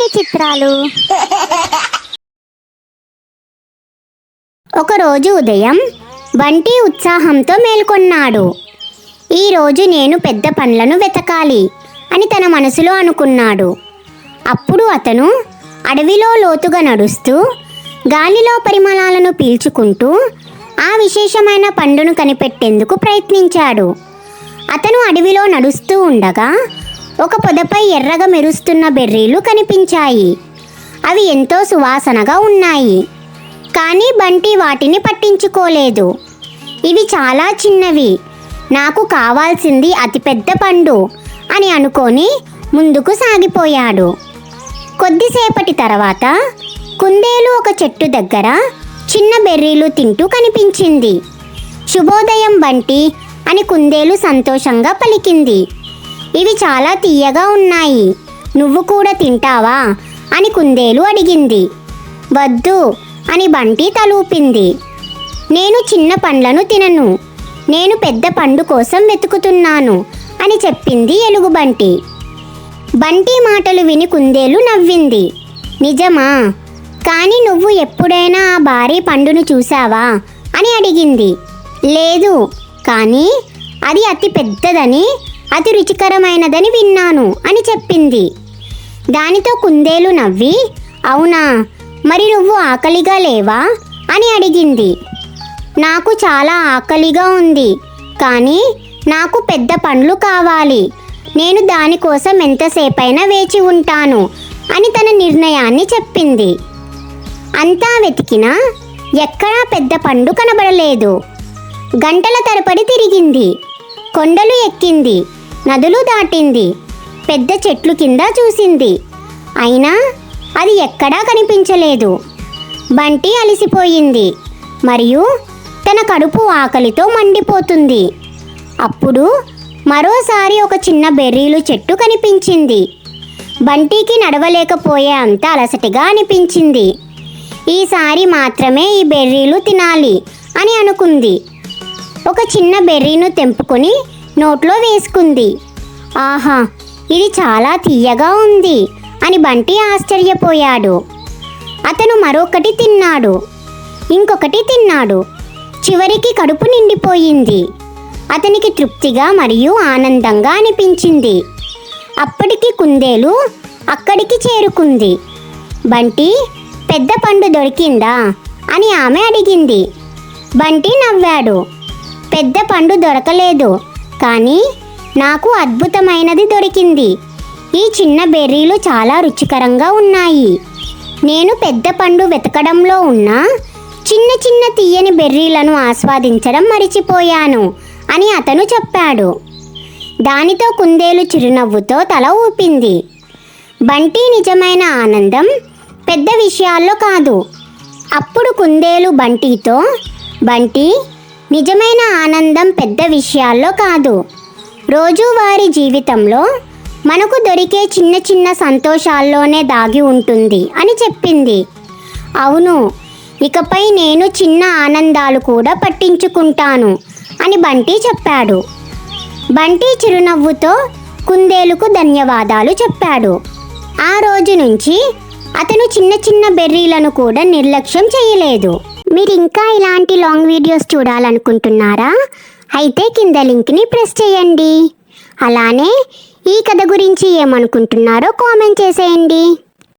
కొన్ని చిత్రాలు? ఒకరోజు ఉదయం బంటి ఉత్సాహంతో మేల్కొన్నాడు. ఈరోజు నేను పెద్ద పండ్లను వెతకాలి అని తన మనసులో అనుకున్నాడు. అప్పుడు అతను అడవిలో లోతుగా నడుస్తూ గాలిలో పరిమళాలను పీల్చుకుంటూ ఆ విశేషమైన పండును కనిపెట్టేందుకు ప్రయత్నించాడు. అతను అడవిలో నడుస్తూ ఉండగా ఒక పొదపై ఎర్రగా మెరుస్తున్న బెర్రీలు కనిపించాయి. అవి ఎంతో సువాసనగా ఉన్నాయి. కానీ బంటి వాటిని పట్టించుకోలేదు. ఇవి చాలా చిన్నవి. నాకు కావాల్సింది అతిపెద్ద పండు అని అనుకొని ముందుకు సాగిపోయాడు. కొద్దిసేపటి తర్వాత కుందేలు ఒక చెట్టు దగ్గర చిన్న బెర్రీలు తింటూ కనిపించింది. శుభోదయం బంటి అని కుందేలు సంతోషంగా పలికింది. ఇవి చాలా తీయగా ఉన్నాయి. నువ్వు కూడా తింటావా? అని కుందేలు అడిగింది. వద్దు అని బంటి తలూపింది. నేను చిన్న పండ్లను తినను. నేను పెద్ద పండు కోసం వెతుకుతున్నాను అని చెప్పింది ఎలుగుబంటి బంటి. మాటలు విని కుందేలు నవ్వింది. నిజమా? కానీ నువ్వు ఎప్పుడైనా ఆ భారీ పండును చూసావా అని అడిగింది. లేదు కానీ అది అతి పెద్దదని అతి రుచికరమైనదని విన్నాను అని చెప్పింది. దానితో కుందేలు నవ్వి అవునా మరి నువ్వు ఆకలిగా లేవా? అని అడిగింది. నాకు చాలా ఆకలిగా ఉంది కానీ నాకు పెద్ద పండ్లు కావాలి. నేను దానికోసం ఎంతసేపైనా వేచి ఉంటాను అని తన నిర్ణయాన్ని చెప్పింది. అంతా వెతికినా ఎక్కడా పెద్ద పండు కనబడలేదు. గంటల తరబడి తిరిగింది. కొండలు ఎక్కింది. నదులు దాటింది. పెద్ద చెట్లు కింద చూసింది. అయినా అది ఎక్కడా కనిపించలేదు. బంటి అలసిపోయింది. మరియు తన కడుపు ఆకలితో మండిపోతుంది. అప్పుడు మరోసారి ఒక చిన్న బెర్రీలు చెట్టు కనిపించింది. బంటికి నడవలేకపోయే అంత అలసటిగా అనిపించింది. ఈసారి మాత్రమే ఈ బెర్రీలు తినాలి అని అనుకుంది. ఒక చిన్న బెర్రీను తెంపుకొని నోట్లో వేసుకుంది. ఆహా ఇది చాలా తీయగా ఉంది అని బంటి ఆశ్చర్యపోయాడు. అతను మరొకటి తిన్నాడు. ఇంకొకటి తిన్నాడు. చివరికి కడుపు నిండిపోయింది. అతనికి తృప్తిగా మరియు ఆనందంగా అనిపించింది. అప్పటికి కుందేలు అక్కడికి చేరుకుంది. బంటి పెద్ద పండు దొరికిందా? అని ఆమె అడిగింది. బంటి నవ్వాడు. పెద్ద పండు దొరకలేదు. కానీ నాకు అద్భుతమైనది దొరికింది. ఈ చిన్న బెర్రీలు చాలా రుచికరంగా ఉన్నాయి. నేను పెద్ద పండు వెతకడంలో ఉన్న చిన్న చిన్న తీయని బెర్రీలను ఆస్వాదించడం మరిచిపోయాను అని అతను చెప్పాడు. దానితో కుందేలు చిరునవ్వుతో తల ఊపింది. బంటి నిజమైన ఆనందం పెద్ద విషయాల్లో కాదు. అప్పుడు కుందేలు బంటితో బంటి నిజమైన ఆనందం పెద్ద విషయాల్లో కాదు. రోజువారీ జీవితంలో మనకు దొరికే చిన్న చిన్న సంతోషాల్లోనే దాగి ఉంటుంది అని చెప్పింది. అవును ఇకపై నేను చిన్న ఆనందాలు కూడా పట్టించుకుంటాను అని బంటి చెప్పాడు. బంటి చిరునవ్వుతో కుందేలుకు ధన్యవాదాలు చెప్పాడు. ఆ రోజు నుంచి అతను చిన్న చిన్న బెర్రీలను కూడా నిర్లక్ష్యం చేయలేదు. మీరు ఇంకా ఇలాంటి లాంగ్ వీడియోస్ చూడాలనుకుంటున్నారా? అయితే కింద లింక్ని ప్రెస్ చేయండి. అలానే ఈ కథ గురించి ఏమనుకుంటున్నారో కామెంట్ చేసేయండి.